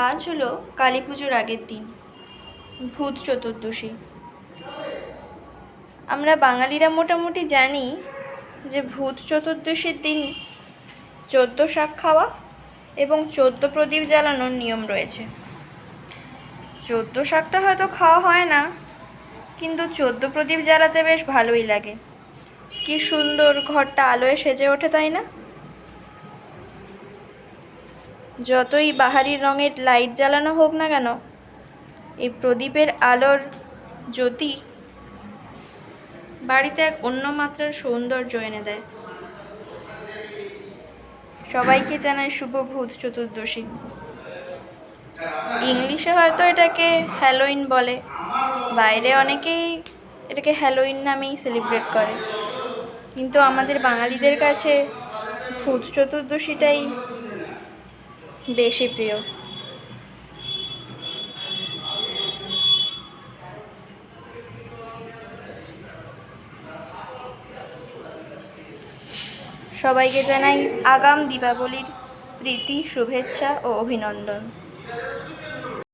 আজ হলো কালী পুজোর আগের দিন, ভূত চতুর্দশী। আমরা বাঙালিরা মোটামুটি জানি যে ভূত চতুর্দশীর দিন চোদ্দ শাক খাওয়া এবং চোদ্দ প্রদীপ জ্বালানোর নিয়ম রয়েছে। চোদ্দ শাকটা হয়তো খাওয়া হয় না, কিন্তু চোদ্দ প্রদীপ জ্বালাতে বেশ ভালোই লাগে। কি সুন্দর ঘরটা আলোয় সেজে ওঠে, তাই না? যতই বাহারি রঙের লাইট জ্বালানো হোক না কেন, এই প্রদীপের আলোর জ্যোতি বাড়িতে এক অন্য মাত্রার সৌন্দর্য এনে দেয়। সবাইকে জানাই শুভ ভূত চতুর্দশী। ইংলিশে হয়তো এটাকে হ্যালোইন বলে। বাইরে অনেকেই এটাকে হ্যালোইন নামেই সেলিব্রেট করে। কিন্তু আমাদের বাঙালিদের কাছে ভূত চতুর্দশীটাই বেশি প্রিয়। সবাইকে জানাই আগাম দীপাবলির প্রীতি শুভেচ্ছা ও অভিনন্দন।